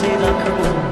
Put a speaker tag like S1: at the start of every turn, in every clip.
S1: see I crumble.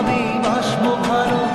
S1: হবে বাষ্প ভারত